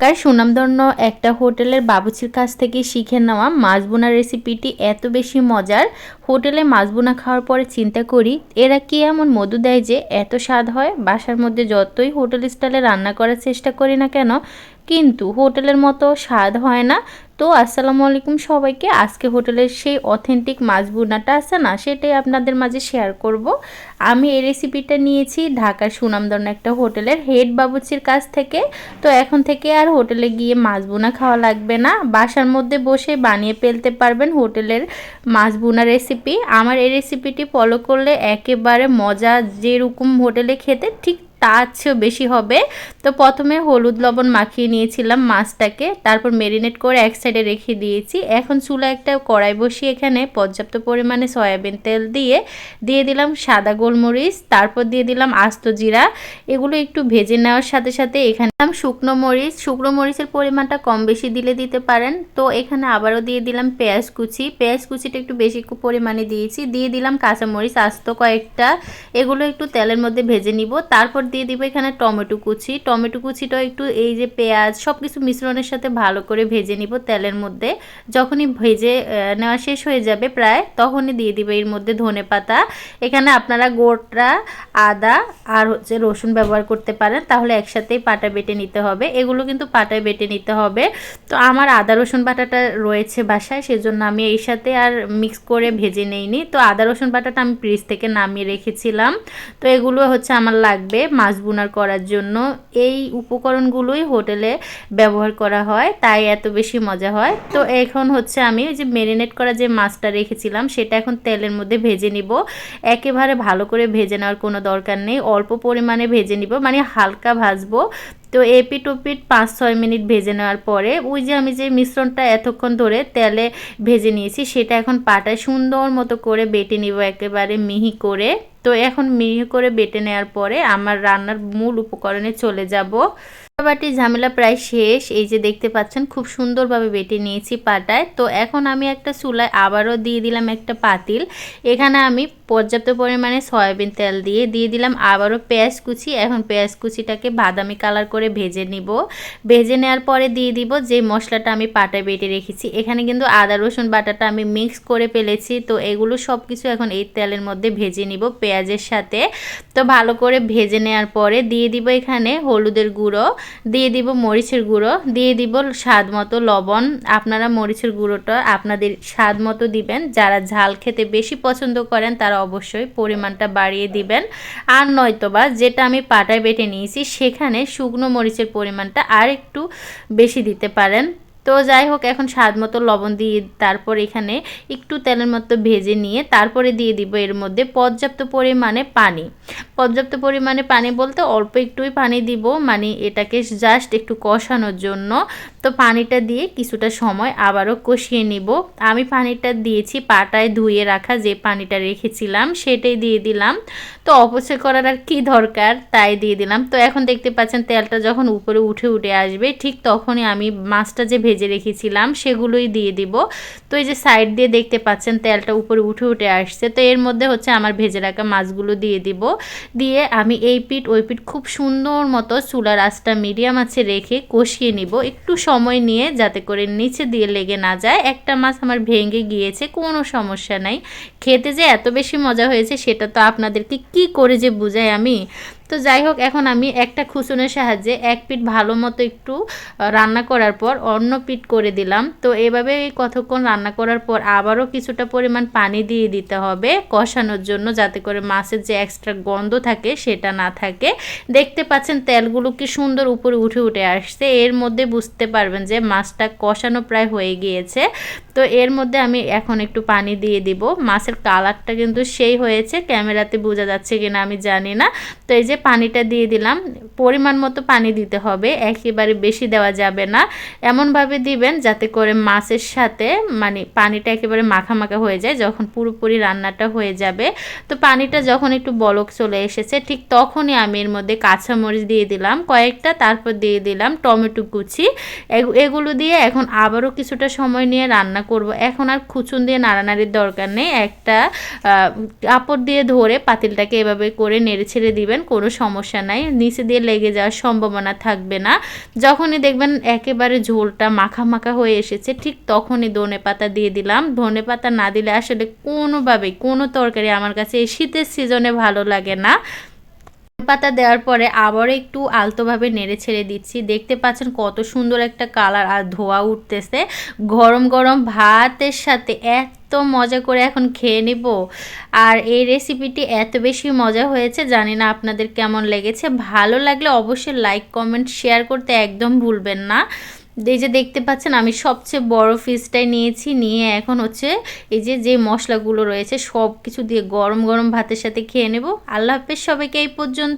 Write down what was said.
ঢাকার সুনামধন্য একটা হোটেলের বাবুচির কাছ থেকে শিখে নেওয়া মাছ বোনা রেসিপিটি এত বেশি মজার, হোটেলে মাছ বোনা খাওয়ার পরে চিন্তা করি, এরা কি এমন মধু দেয় যে এত স্বাদ হয়? বাসার মধ্যে যতই হোটেল স্টাইলে রান্না করার চেষ্টা করি না কেন, কিন্তু হোটেলের মতো স্বাদ হয় না। তো আসসালামু আলাইকুম সবাইকে। আজকে হোটেলের সেই অথেন্টিক মাছ বুনাটা আছে না, সেটাই আপনাদের মাঝে শেয়ার করব। আমি এই রেসিপিটা নিয়েছি ঢাকার সুনামধন্য একটা হোটেলের হেড বাবুচির কাছ থেকে। তো এখন থেকে আর হোটেলে গিয়ে মাছ বোনা খাওয়া লাগবে না। বাসার মধ্যে বসে বানিয়ে ফেলতে পারবেন হোটেলের মাছ বোনা রেসিপি আমার এই রেসিপিটি ফলো করলে একেবারে মজা যেরকম হোটেলে খেতে, ঠিক তার চেয়েও বেশি হবে। তো প্রথমে হলুদ লবণ মাখিয়ে নিয়েছিলাম মাছটাকে, তারপর মেরিনেট করে এক সাইডে রেখে দিয়েছি। এখন চুলা একটা কড়াই বসিয়ে এখানে পর্যাপ্ত পরিমাণে সয়াবিন তেল দিয়ে দিয়ে দিলাম সাদা গোলমরিচ, তারপর দিয়ে দিলাম আস্ত জিরা। এগুলো একটু ভেজে নেওয়ার সাথে সাথে এখানে শুকনো মরিচ। শুকনো মরিচের পরিমাণটা কম বেশি দিলে দিতে পারেন। তো এখানে আবারও দিয়ে দিলাম পেঁয়াজ কুচি। পেঁয়াজ কুচিটা একটু বেশি পরিমাণে দিয়েছি। দিয়ে দিলাম কাঁচামরিচ আস্ত কয়েকটা। এগুলো একটু তেলের মধ্যে ভেজে নিব। তারপর দিয়ে দিব এখানে টমেটো কুচি। টমেটো কুচিটাও একটু এই যে পেঁয়াজ সব কিছু মিশ্রণের সাথে ভালো করে ভেজে নিব তেলের মধ্যে। যখনই ভেজে নেওয়া শেষ হয়ে যাবে প্রায়, তখনই দিয়ে দিব এর মধ্যে ধনে পাতা। এখানে আপনারা গোটা, আদা আর হচ্ছে রসুন ব্যবহার করতে পারেন, তাহলে একসাথেই পাটা বেটে নিতে হবে। এগুলো কিন্তু পাটায় বেটে নিতে হবে। তো আমার আদা রসুন বাটাটা রয়েছে বাসায়, সেজন্য আমি এই সাথে আর মিক্স করে ভেজে নেইনি। তো আদা রসুন বাটাটা আমি ফ্রিজ থেকে নামিয়ে রেখেছিলাম। তো এগুলো হচ্ছে আমার লাগবে। মাছ বুনার করার জন্য এই উপকরণগুলোই হোটেলে ব্যবহার করা হয়, তাই এত বেশি মজা হয়। তো এখন হচ্ছে আমি ওই যে মেরিনেট করা যে মাছটা রেখেছিলাম, সেটা এখন তেলের মধ্যে ভেজে নিব। একেবারে ভালো করে ভেজে নেওয়ার কোনো দরকার নেই, অল্প পরিমাণে ভেজে নিব মানে হালকা ভাজবো। তো এপিট ওপিট পাঁচ, ছয় মিনিট ভেজে নেওয়ার পরে ওই যে আমি যে মিশ্রণটা এতক্ষণ ধরে তেলে ভেজে নিয়েছি, সেটা এখন পাটায় সুন্দর মতো করে বেটে নিব, একেবারে মিহি করে। তো এখন মিহি করে বেটে নেওয়ার পরে আমার রান্নার মূল উপকরণে চলে যাব। বাটি ঝামেলা প্রায় শেষ। এই যে দেখতে পাচ্ছেন, খুব সুন্দরভাবে বেটে নিয়েছি পাটায়। তো এখন আমি একটা চুলায় আবারও দিয়ে দিলাম একটা পাতিল। এখানে আমি পর্যাপ্ত পরিমাণে সয়াবিন তেল দিয়ে দিয়ে দিলাম। আবারও পেঁয়াজ কুচি। এখন পেঁয়াজ কুচিটাকে বাদামি কালার করে ভেজে নিব। ভেজে নেওয়ার পরে দিয়ে দিব যে মশলাটা আমি পাটায় বেটে রেখেছি। এখানে কিন্তু আদা, রসুন বাটাটা আমি মিক্স করে ফেলেছি। তো এগুলো সব কিছু এখন এই তেলের মধ্যে ভেজে নিব পেঁয়াজের সাথে। তো ভালো করে ভেজে নেওয়ার পরে দিয়ে দিব এখানে হলুদের গুঁড়ো। দিয়ে দিব মরিচের গুঁড়ো, দিয়ে দিব স্বাদ মতো লবণ। আপনারা মরিচের গুঁড়োটা আপনাদের স্বাদ মতো দিবেন। যারা ঝাল খেতে বেশি পছন্দ করেন, তারা অবশ্যই পরিমাণটা বাড়িয়ে দিবেন। আর নয়তোবা যেটা আমি পাটায় বেটে নিয়েছি, সেখানে শুকনো মরিচের পরিমাণটা আর একটু বেশি দিতে পারেন। তো যাই হোক, এখন স্বাদ মতো লবণ দিয়ে তারপর এখানে একটু তেলের মতো ভেজে নিয়ে তারপরে দিয়ে দিব এর মধ্যে পর্যাপ্ত পরিমাণে পানি। পর্যাপ্ত পরিমাণে পানি বলতে অল্প একটুই পানি দিব মানে এটাকে জাস্ট একটু কষানোর জন্য। তো পানিটা দিয়ে কিছুটা সময় আবারও কষিয়ে নিব। আমি পানিটা দিয়েছি পাটায় ধুয়ে রাখা যে পানিটা রেখেছিলাম সেটাই দিয়ে দিলাম। তো অপচয় করার আর কী দরকার তাই দিয়ে দিলাম। তো এখন দেখতে পাচ্ছেন তেলটা যখন উপরে উঠে উঠে আসবে ঠিক তখনই আমি মাছটা যে ভেজে রেখেছিলাম সেগুলোই দিয়ে দিব। তো এই যে সাইড দিয়ে দেখতে পাচ্ছেন তেলটা উপরে উঠে উঠে আসছে। তো এর মধ্যে হচ্ছে আমার ভেজে রাখা মাছগুলো দিয়ে দিব। দিয়ে আমি এই পিঠ, ওই পিঠ খুব সুন্দর মতো চুলার আঁচটা মিডিয়াম আছে রেখে কষিয়ে নিব। একটু সময় নিয়ে যাতে করে নিচে দিয়ে লেগে না যায়। একটা মাছ আমার ভেঙে গিয়েছে, কোনো সমস্যা নাই। খেতে যে এত বেশি মজা হয়েছে, সেটা তো আপনাদেরকে কি করে যে বুঝাই আমি? তো যাই হোক, এখন আমি একটা খুসুনের সাহায্যে এক পিঠ ভালো মতো একটু রান্না করার পর অন্য পিঠ করে দিলাম। তো এভাবে কতক্ষণ রান্না করার পর আবারও কিছুটা পরিমাণ পানি দিয়ে দিতে হবে কষানোর জন্য, যাতে করে মাছের যে এক্সট্রা গন্ধ থাকে সেটা না থাকে। দেখতে পাচ্ছেন তেলগুলো কি সুন্দর উপরে উঠে উঠে আসছে। এর মধ্যে বুঝতে পারবেন যে মাছটা কষানো প্রায় হয়ে গিয়েছে। তো এর মধ্যে আমি এখন একটু পানি দিয়ে দিব। মাছের কালারটা কিন্তু সেই হয়েছে। ক্যামেরাতে বোঝা যাচ্ছে কিনা আমি জানি না। তো এই যে পানিটা দিয়ে দিলাম। পরিমাণ মতো পানি দিতে হবে, একেবারে বেশি দেওয়া যাবে না। এমনভাবে দিবেন যাতে করে মাছের সাথে মানে পানিটা একেবারে মাখা মাখা হয়ে যায়, যখন পুরোপুরি রান্নাটা হয়ে যাবে। তো পানিটা যখন একটু বলক চলে এসেছে, ঠিক তখনই আমি এর মধ্যে কাঁচামরিচ দিয়ে দিলাম, কয়েকটা তারপর দিয়ে দিলাম টমেটো কুচি। এগুলো দিয়ে এখন আবারও কিছুটা সময় নিয়ে রান্না করব। এখন আর খুচুন দিয়ে নাড়ানাড়ির দরকার নেই। একটা কাপড় দিয়ে ধরে পাতিলটাকে এভাবে করে নেড়ে ছেড়ে দিবেন, কোনো সমস্যা নাই, নিচে দিয়ে লেগে যাওয়ার সম্ভাবনা থাকবে না। যখনই দেখবেন একেবারে ঝোলটা মাখা মাখা হয়ে এসেছে, ঠিক তখনই ধনে পাতা দিয়ে দিলাম। ধনে পাতা না দিলে আসলে কোনোভাবেই কোনো তরকারি আমার কাছে এই শীতের সিজনে ভালো লাগে না। পাতা দেওয়ার পরে আবার একটু আলতোভাবে নেড়ে ছেড়ে দিচ্ছি। দেখতে পাচ্ছেন কত সুন্দর একটা কালার আর ধোয়া উঠতেছে। গরম গরম ভাতের সাথে এত মজা করে এখন খেয়ে নিব। আর এই রেসিপিটি এত বেশি মজা হয়েছে, জানি না আপনাদের কেমন লেগেছে। ভালো লাগলে অবশ্যই লাইক কমেন্ট শেয়ার করতে একদম ভুলবেন না। এই যে দেখতে পাচ্ছেন, আমি সবচেয়ে বড় ফিসটাই নিয়েছি। নিয়ে এখন হচ্ছে এই যে যে মশলাগুলো রয়েছে সব কিছু দিয়ে গরম গরম ভাতের সাথে খেয়ে নেব। আল্লাহ হাফেজ সবাইকে এই পর্যন্ত।